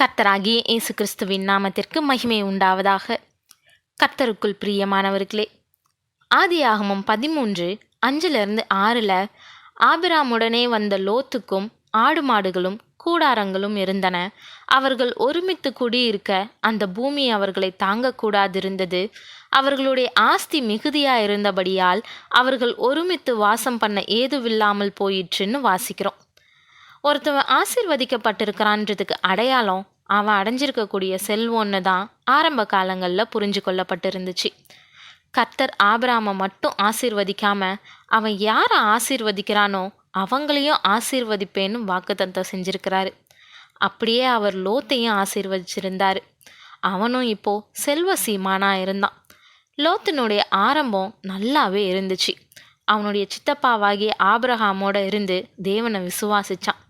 கர்த்தராகிய இயேசு கிறிஸ்துவின் நாமத்திற்கு மகிமை உண்டாவதாக. கர்த்தருக்குள் பிரியமானவர்களே ஆதியாகமம் பதிமூன்று அஞ்சிலிருந்து ஆறில் ஆபிராமுடனே வந்த லோத்துக்கும் ஆடு மாடுகளும் கூடாரங்களும் இருந்தன. அவர்கள் ஒருமித்து குடியிருக்க அந்த பூமி அவர்களை தாங்கக்கூடாதிருந்தது. அவர்களுடைய ஆஸ்தி மிகுதியா இருந்தபடியால் அவர்கள் ஒருமித்து வாசம் பண்ண ஏதுவில்லாமல் போயிற்றுன்னு வாசிக்கிறோம். ஒருத்தவன் ஆசிர்வதிக்கப்பட்டிருக்கிறான்றதுக்கு அடையாளம் அவன் அடைஞ்சிருக்கக்கூடிய செல்வம்னு தான் ஆரம்ப காலங்களில் புரிஞ்சு கொள்ளப்பட்டிருந்துச்சு கர்த்தர் ஆபிராமை மட்டும் ஆசீர்வதிக்காம அவன் யாரை ஆசீர்வதிக்கிறானோ அவங்களையும் ஆசீர்வதிப்பேன்னு வாக்குத்தத்தம் செஞ்சிருக்கிறாரு. அப்படியே அவர் லோத்தையும் ஆசீர்வதிச்சிருந்தாரு. அவனும் இப்போ செல்வ சீமானா இருந்தான். லோத்தினுடைய ஆரம்பம் நல்லாவே இருந்துச்சு. அவனுடைய சித்தப்பாவாகிய ஆபிரஹாமோட இருந்து தேவனை விசுவாசிச்சான்.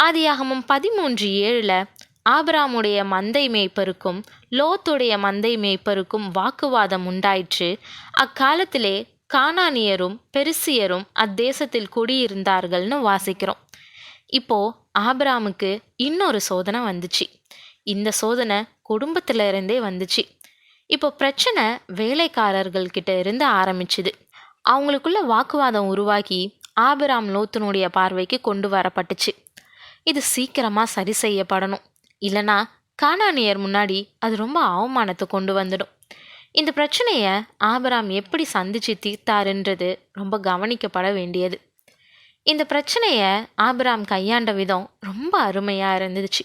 ஆதியாகமம் பதிமூன்று ஏழில் ஆபிராமுடைய மந்தை மேய்ப்பருக்கும் லோத்துடைய மந்தை மேய்ப்பருக்கும் வாக்குவாதம் உண்டாயிற்று. அக்காலத்திலே கானானியரும் பெருசியரும் அத்தேசத்தில் குடியிருந்தார்கள்னு வாசிக்கிறோம். இப்போ ஆபிராமுக்கு இன்னொரு சோதனை வந்துச்சு. இந்த சோதனை குடும்பத்துல இருந்தே வந்துச்சு. இப்போ பிரச்சனை வேலைக்காரர்கள் கிட்ட இருந்து ஆரம்பிச்சுது. அவங்களுக்குள்ள வாக்குவாதம் உருவாகி ஆபிராம் லோத்தனுடைய பார்வைக்கு கொண்டு வரப்பட்டுச்சு. இது சீக்கிரமாக சரி செய்யப்படணும். இல்லைனா கானானியர் முன்னாடி அது ரொம்ப அவமானத்தை கொண்டு வந்துடும். இந்த பிரச்சனையை ஆபராம் எப்படி சந்திச்சு தீர்த்தாருன்றது ரொம்ப கவனிக்கப்பட வேண்டியது. இந்த பிரச்சனையை ஆபராம் கையாண்ட விதம் ரொம்ப அருமையாக இருந்துச்சு.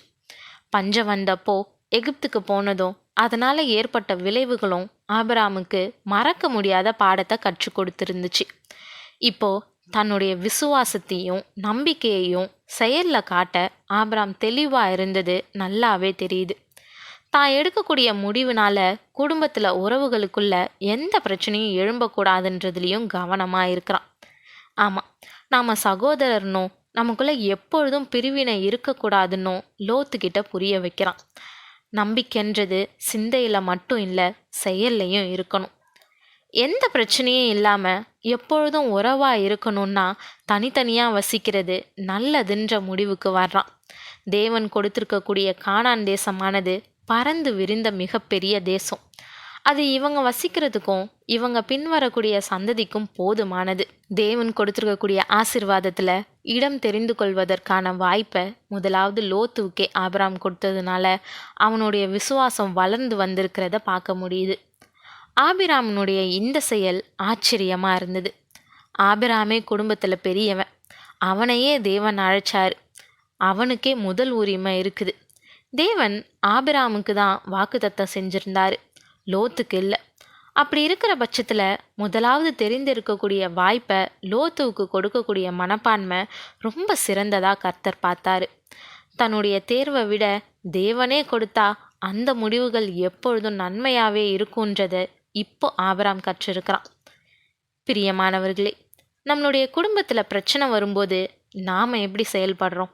பஞ்சம் வந்தப்போ எகிப்துக்கு போனதும் அதனால் ஏற்பட்ட விளைவுகளும் ஆபராமுக்கு மறக்க முடியாத பாடத்தை கற்றுக் கொடுத்துருந்துச்சு. இப்போது தன்னுடைய விசுவாசத்தையும் நம்பிக்கையையும் செயலில் காட்ட ஆபராம் தெளிவாக இருந்தது நல்லாவே தெரியுது. தான் எடுக்கக்கூடிய முடிவுனால குடும்பத்தில் உறவுகளுக்குள்ள எந்த பிரச்சனையும் எழும்பக்கூடாதுன்றதுலேயும் கவனமாக இருக்கிறான். ஆமாம் நாம் சகோதரர்னோ நமக்குள்ளே எப்பொழுதும் பிரிவினை இருக்கக்கூடாதுன்னோ லோத்துக்கிட்ட புரிய வைக்கிறான். நம்பிக்கைன்றது சிந்தையில் மட்டும் இல்லை செயல்லையும் இருக்கணும். எந்த பிரச்சனையும் இல்லாமல் எப்பொழுதும் உறவாக இருக்கணும்னா தனித்தனியாக வசிக்கிறது நல்லதுன்ற முடிவுக்கு வர்றான். தேவன் கொடுத்துருக்கக்கூடிய காணான் தேசமானது பறந்து விரிந்த மிகப்பெரிய தேசம். அது இவங்க வசிக்கிறதுக்கும் இவங்க பின்வரக்கூடிய சந்ததிக்கும் போதுமானது. தேவன் கொடுத்துருக்கக்கூடிய ஆசிர்வாதத்தில் இடம் தெரிந்து கொள்வதற்கான வாய்ப்பை முதலாவது லோத்துவுக்கே ஆபராம் கொடுத்ததுனால அவனுடைய விசுவாசம் வளர்ந்து வந்திருக்கிறத பார்க்க முடியுது. ஆபிராமனுடைய இந்த செயல் ஆச்சரியமாக இருந்தது. ஆபிராமே குடும்பத்தில் பெரியவன். அவனையே தேவன் அழைச்சார். அவனுக்கே முதல் உரிமை இருக்குது. தேவன் ஆபிராமுக்கு தான் வாக்குத்தத்தம் செஞ்சிருந்தார். லோத்துக்கு இல்லை. அப்படி இருக்கிற பட்சத்தில் முதலாவது தெரிந்திருக்கக்கூடிய வாய்ப்பை லோத்துவுக்கு கொடுக்கக்கூடிய மனப்பான்மை ரொம்ப சிறந்ததாக கர்த்தர் பார்த்தாரு. தன்னுடைய தேர்வை விட தேவனே கொடுத்தா அந்த முடிவுகள் எப்பொழுதும் நன்மையாகவே இருக்குன்றதை இப்போ ஆபராம் கற்றிருக்கிறான். பிரியமானவர்களே நம்மளுடைய குடும்பத்தில் பிரச்சனை வரும்போது நாம் எப்படி செயல்படுறோம்?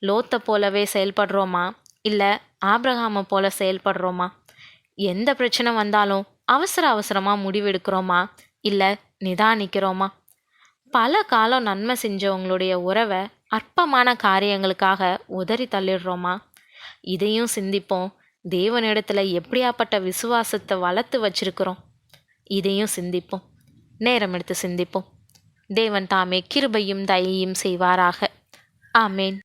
லோத்தை போலவே செயல்படுறோமா? இல்லை ஆபிரகாமை போல செயல்படுறோமா? எந்த பிரச்சனை வந்தாலும் அவசர அவசரமாக முடிவெடுக்கிறோமா? இல்லை நிதானிக்கிறோமா? பல காலம் நன்மை செஞ்சவங்களுடைய உறவை அற்பமான காரியங்களுக்காக உதறி தள்ளிடுறோமா? இதையும் சிந்திப்போம். தேவனிடத்தில் எப்படியாப்பட்ட விசுவாசத்தை வளர்த்து வச்சிருக்கிறோம்? இதையும் சிந்திப்போம். நேரம் எடுத்து சிந்திப்போம். தேவன் தாமே கிருபையும் தயையும் செய்வாராக. ஆமேன்.